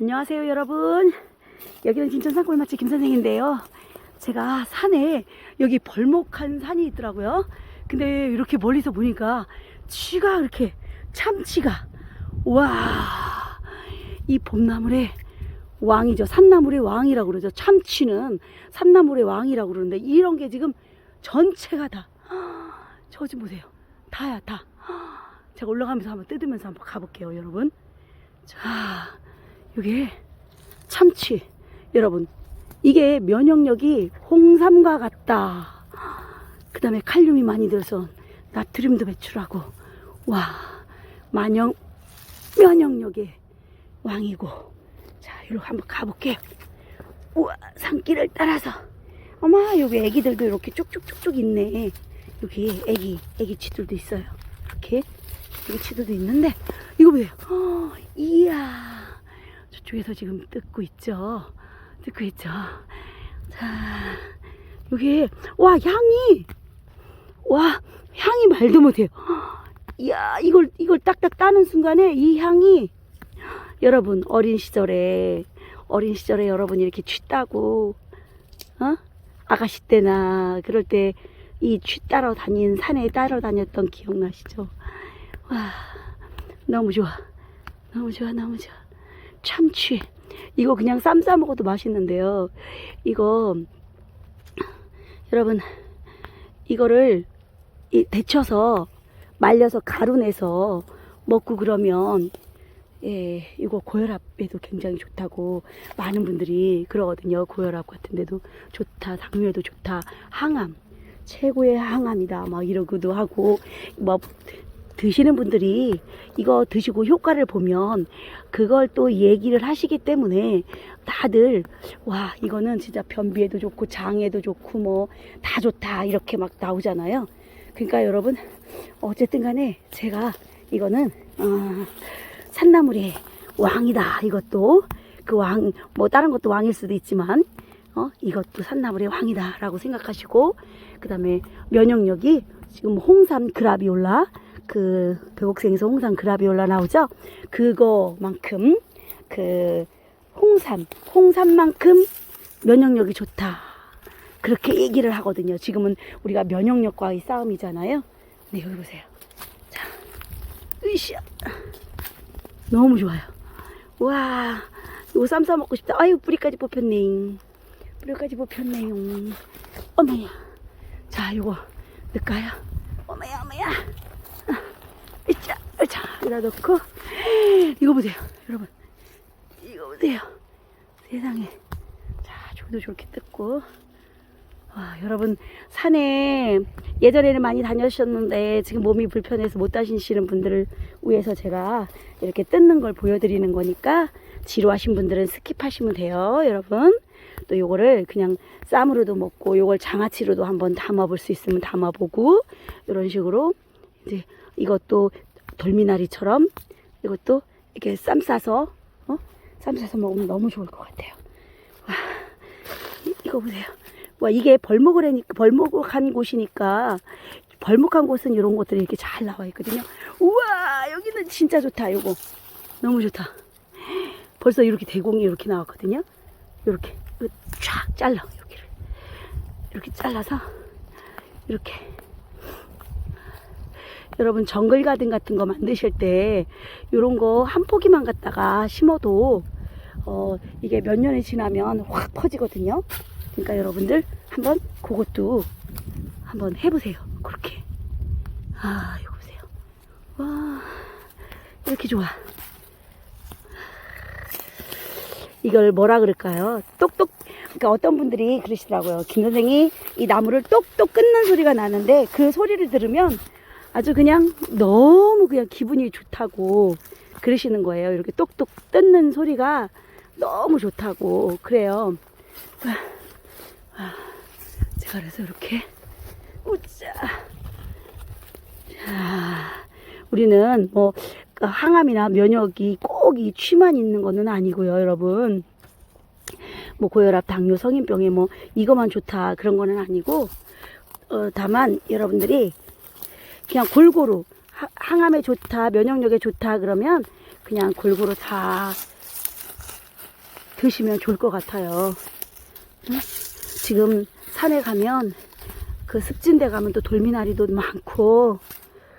안녕하세요 여러분. 여기는 진천산 꿀맛집 김선생인데요. 제가 산에 여기 벌목한 산이 있더라고요. 근데 이렇게 멀리서 보니까 쥐가 이렇게 참치가 와 이 봄나물의 왕이죠. 산나물의 왕이라고 그러죠. 참치는 산나물의 왕이라고 그러는데 이런 게 지금 전체가 다 저 좀 보세요. 다야 다. 제가 올라가면서 한번 뜯으면서 한번 가볼게요 여러분. 자 이게 참치. 여러분 이게 면역력이 홍삼과 같다. 그 다음에 칼륨이 많이 들어서 나트륨도 배출하고 와 만영 면역력의 왕이고. 자 이리로 한번 가볼게요. 우와 산길을 따라서. 어마 여기 애기들도 이렇게 쭉쭉쭉쭉 있네. 여기 애기 애기 치들도 있어요. 이렇게 애기 치들도 있는데 이거 보세요. 어, 이야 저쪽에서 지금 뜯고 있죠. 뜯고 있죠. 자, 여기, 와, 향이, 와, 향이 말도 못해요. 이야, 이걸, 이걸 딱딱 따는 순간에 이 향이, 여러분, 어린 시절에, 어린 시절에 여러분이 이렇게 쥐 따고, 어? 아가씨 때나, 그럴 때, 이쥐 따러 다닌, 산에 따러 다녔던 기억나시죠? 와, 너무 좋아. 너무 좋아, 너무 좋아. 참치. 이거 그냥 쌈 싸 먹어도 맛있는데요. 이거 여러분 이거를 이 데쳐서 말려서 가루 내서 먹고 그러면 예, 이거 고혈압에도 굉장히 좋다고 많은 분들이 그러거든요. 고혈압 같은 데도 좋다, 당뇨에도 좋다, 항암 최고의 항암이다, 막 이러기도 하고 뭐 드시는 분들이 이거 드시고 효과를 보면 그걸 또 얘기를 하시기 때문에 다들 와 이거는 진짜 변비에도 좋고 장에도 좋고 뭐 다 좋다 이렇게 막 나오잖아요. 그러니까 여러분 어쨌든 간에 제가 이거는 어, 산나물의 왕이다 이것도 그 왕 뭐 다른 것도 왕일 수도 있지만 어 이것도 산나물의 왕이다 라고 생각하시고 그 다음에 면역력이 지금 홍삼 그라비올라 그 배곡생에서 홍삼 그라비올라 나오죠? 그거만큼 그 홍삼, 홍삼만큼 면역력이 좋다. 그렇게 얘기를 하거든요. 지금은 우리가 면역력과의 싸움이잖아요. 네, 여기 보세요. 자, 으쌰. 너무 좋아요. 와, 이거 쌈 싸 먹고 싶다. 아유, 뿌리까지 뽑혔네. 뿌리까지 뽑혔네요. 어머야. 자, 요거 넣을까요? 어머야, 어머야. 여기다 넣고, 이거 보세요, 여러분. 이거 보세요. 세상에. 자, 저기도 저렇게 뜯고. 와, 여러분, 산에 예전에는 많이 다녀오셨는데, 지금 몸이 불편해서 못 다니시는 분들을 위해서 제가 이렇게 뜯는 걸 보여드리는 거니까, 지루하신 분들은 스킵하시면 돼요, 여러분. 또 요거를 그냥 쌈으로도 먹고, 요걸 장아찌로도 한번 담아볼 수 있으면 담아보고, 이런 식으로 이제 이것도 돌미나리처럼 이것도 이렇게 쌈 싸서 어? 쌈 싸서 먹으면 너무 좋을 것 같아요. 와, 이- 이거 보세요. 와 이게 벌목을 하니까 벌목한 곳이니까 벌목한 곳은 이런 것들이 이렇게 잘 나와 있거든요. 우와 여기는 진짜 좋다. 요거 너무 좋다. 벌써 이렇게 대공이 이렇게 나왔거든요. 이렇게 이거 쫙 잘라 여기를 이렇게 잘라서 이렇게 여러분 정글 가든 같은 거 만드실 때 이런 거 한 포기만 갖다가 심어도 어 이게 몇 년이 지나면 확 퍼지거든요. 그러니까 여러분들 한번 그것도 한번 해보세요. 그렇게 아 이거 보세요. 와 이렇게 좋아. 이걸 뭐라 그럴까요? 똑똑 그러니까 어떤 분들이 그러시더라고요. 김 선생이 이 나무를 똑똑 끊는 소리가 나는데 그 소리를 들으면 아주 그냥 너무 그냥 기분이 좋다고 그러시는 거예요. 이렇게 똑똑 뜯는 소리가 너무 좋다고 그래요. 아, 아, 제가 그래서 이렇게 우짜 자, 우리는 뭐그 항암이나 면역이 꼭 이 취만 있는 거는 아니고요, 여러분. 뭐 고혈압, 당뇨, 성인병에 뭐 이거만 좋다 그런 거는 아니고 어, 다만 여러분들이 그냥 골고루 하- 항암에 좋다, 면역력에 좋다 그러면 그냥 골고루 다 드시면 좋을 것 같아요. 응? 지금 산에 가면 그 습진대 가면 또 돌미나리도 많고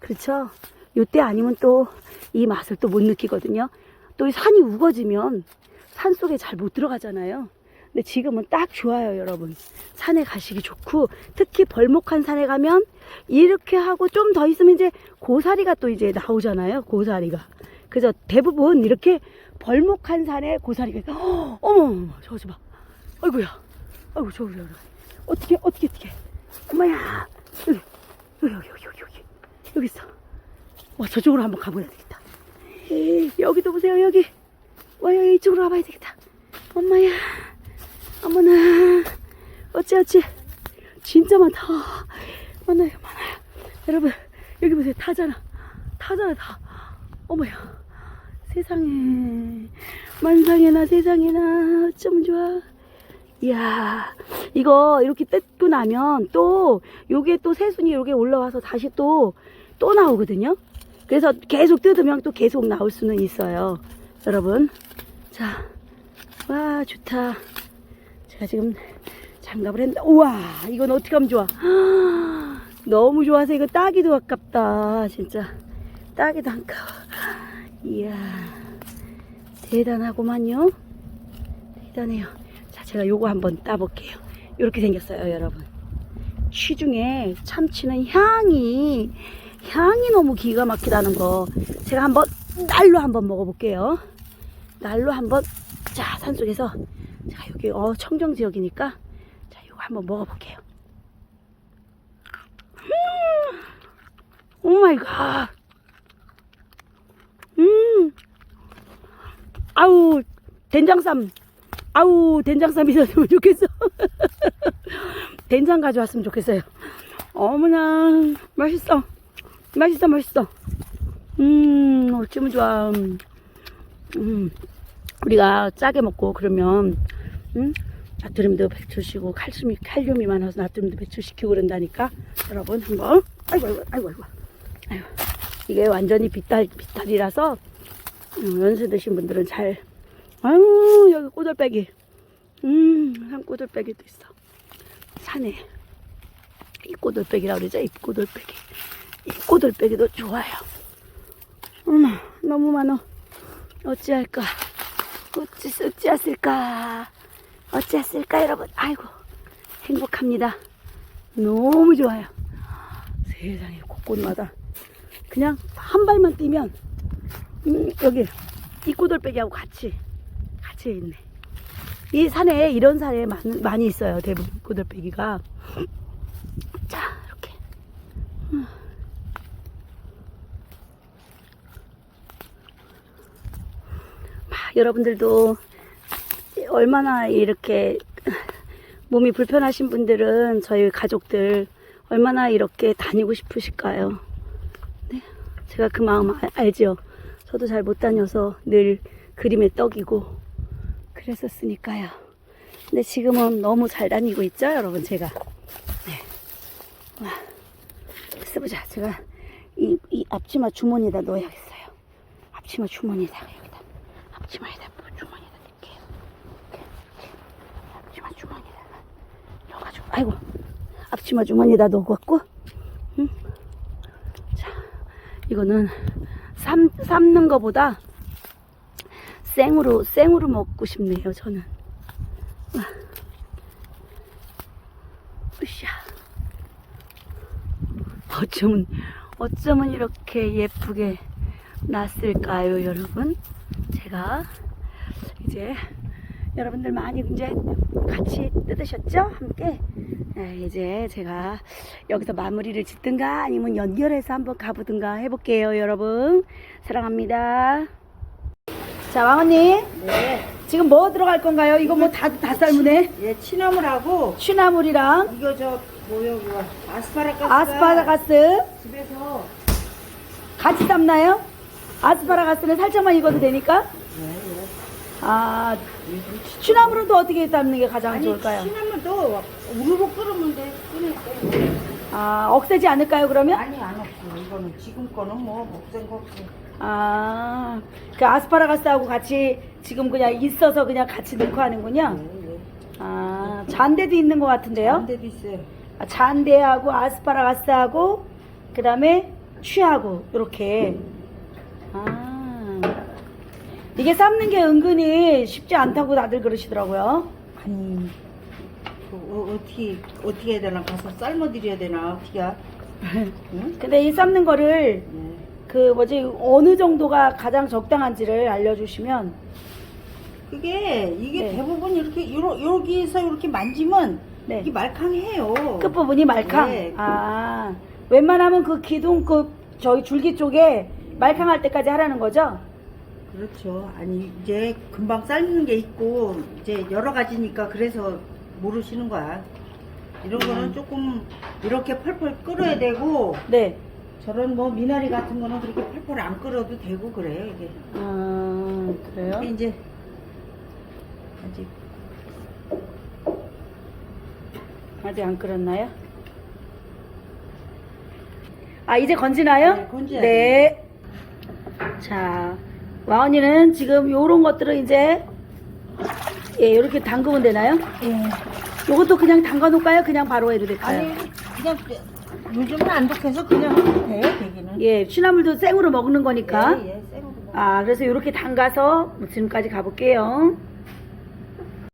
그렇죠? 요때 아니면 또 이 맛을 또 못 느끼거든요. 또 이 산이 우거지면 산 속에 잘 못 들어가잖아요. 근데 지금은 딱 좋아요, 여러분. 산에 가시기 좋고 특히 벌목한 산에 가면 이렇게 하고 좀 더 있으면 이제 고사리가 또 이제 나오잖아요. 고사리가. 그래서 대부분 이렇게 벌목한 산에 고사리가 어머 어머 어머 저거 봐. 아이고야. 아이고 저거 저거. 어떻게 어떻게 어떻게. 엄마야. 여기 여기 여기 여기 여기 여기 있어. 와 저쪽으로 한번 가봐야 되겠다. 에이, 여기도 보세요 여기. 와 여기 이쪽으로 가봐야 되겠다. 엄마야. 어머나. 어찌 어찌. 진짜 많다. 많아요 많아요. 여러분 여기 보세요 타잖아. 타잖아 다. 어머야. 세상에. 만상에나 세상에나 어쩜 좋아. 이야, 이거 이렇게 뜯고 나면 또 요게 또 새순이 요게 올라와서 다시 또또 나오거든요. 그래서 계속 뜯으면 또 계속 나올 수는 있어요. 여러분. 자, 와, 좋다. 제가 지금 장갑을 했는데, 우와, 이건 어떻게 하면 좋아. 너무 좋아서 이거 따기도 아깝다. 진짜. 따기도 아까워. 이야, 대단하구만요. 대단해요. 자, 제가 요거 한번 따볼게요. 이렇게 생겼어요, 여러분. 취중에 참치는 향이, 향이 너무 기가 막히다는 거. 제가 한번 날로 한번 먹어볼게요. 날로 한번, 자, 산속에서. 자, 여기, 어, 청정 지역이니까. 자, 요거 한번 먹어볼게요. 음, 오 마이 갓. 음, 아우, 된장쌈. 아우 된장쌈 있었으면 좋겠어 된장 가져왔으면 좋겠어요 어머나 맛있어 맛있어 맛있어 음 어쩌면 좋아 음 우리가 짜게 먹고 그러면 음 나트륨도 배출시키고 칼슘이 칼륨이 많아서 나트륨도 배출시키고 그런다니까. 여러분 한번. 아이고 아이고 아이고 아이고. 이게 완전히 비탈 비탈이라서 음, 연세 드신 분들은 잘 아유 여기 꼬들빼기. 음산 꼬들빼기도 있어. 산에. 이 꼬들빼기라고 그러죠? 이 꼬들빼기. 이 꼬들빼기도 좋아요. 어머 너무 많어 어찌할까? 어찌 어찌했을까 어찌했을까 여러분 아이고 행복합니다 너무 좋아요 세상에 곳곳마다 그냥 한 발만 뛰면 음, 여기 이 꼬들빼기하고 같이 같이 있네. 이 산에 이런 산에 많, 많이 있어요. 대부분 꼬들빼기가. 자 이렇게. 음. 막 여러분들도 얼마나 이렇게 몸이 불편하신 분들은 저희 가족들 얼마나 이렇게 다니고 싶으실까요? 네, 제가 그 마음 알- 알죠. 저도 잘 못 다녀서 늘 그림에 떡이고 그랬었으니까요. 근데 지금은 너무 잘 다니고 있죠, 여러분, 제가. 네. 와, 쓰보자. 제가 이, 이 앞치마 주머니에다 넣어야겠어요. 앞치마 주머니에다가 여기다. 앞치마에다 넣을게요. 이렇게, 이렇게. 앞치마 주머니에다가 넣어가지고, 아이고. 앞치마 주머니에다 넣어갖고, 응? 자, 이거는 삶, 삶는 거보다 생으로 생으로 먹고 싶네요 저는 와. 으쌰 어쩌면 어쩌면 이렇게 예쁘게 났을까요 여러분 제가 이제 여러분들 많이 이제 같이 뜯으셨죠? 함께? 네, 이제 제가 여기서 마무리를 짓든가 아니면 연결해서 한번 가보든가 해볼게요 여러분. 사랑합니다. 자 왕언니. 네. 지금 뭐 들어갈 건가요? 이거 뭐 다 다 삶으네? 예, 취나물하고 취나물이랑 이거 저 뭐야 이거? 아스파라가스. 아스파라가스. 집에서. 같이 삶나요? 아스파라가스는 살짝만 익어도 되니까 아 취나물은 또 어떻게 삶는 게 가장 아니 좋을까요? 취나물도 우르르 끓으면 돼. 끓일 때. 아 억세지 않을까요 그러면? 아니 안 없고 이거는 지금 거는 뭐 먹된 거 없고. 아, 그 아스파라가스하고 같이 지금 그냥 있어서 그냥 같이 넣고 하는군요. 예, 예. 아, 잔대도 있는 것 같은데요? 안데도 있어요. 아, 잔대하고 아스파라가스하고 그다음에 취하고 이렇게. 아. 이게 삶는 게 은근히 쉽지 않다고 다들 그러시더라고요. 아니 그, 어, 어떻게 어떻게 해야 되나 가서 삶아 드려야 되나 어떻게? 응? 근데 이 삶는 거를 예. 그 뭐지 어느 정도가 가장 적당한지를 알려주시면 그게 이게 네. 대부분 이렇게 요러, 여기서 이렇게 만지면 네. 이게 말캉해요. 끝부분이 말캉. 네. 아 웬만하면 그 기둥 그 저희 줄기 쪽에 말캉할 때까지 하라는 거죠? 그렇죠. 아니 이제 금방 삶는 게 있고 이제 여러 가지니까 그래서 모르시는 거야. 이런 거는 음. 조금 이렇게 펄펄 끓어야 되고 네. 저런 뭐 미나리 같은 거는 그렇게 펄펄 안 끓어도 되고 그래요 이게. 아 그래요? 근데 이제 아직 아직 안 끓었나요? 아 이제 건지나요? 네, 건져야죠. 네. 자 와언이는 지금 요런 것들을 이제 예 이렇게 담그면 되나요? 예. 요것도 그냥 담가 놓을까요? 그냥 바로 해도 될까요? 아니 그냥 요즘은 안 독해서 그냥 해도 돼요 되기는. 예 취나물도 생으로 먹는 거니까 예, 예, 생으로 먹- 아 그래서 이렇게 담가서 지금까지 가볼게요.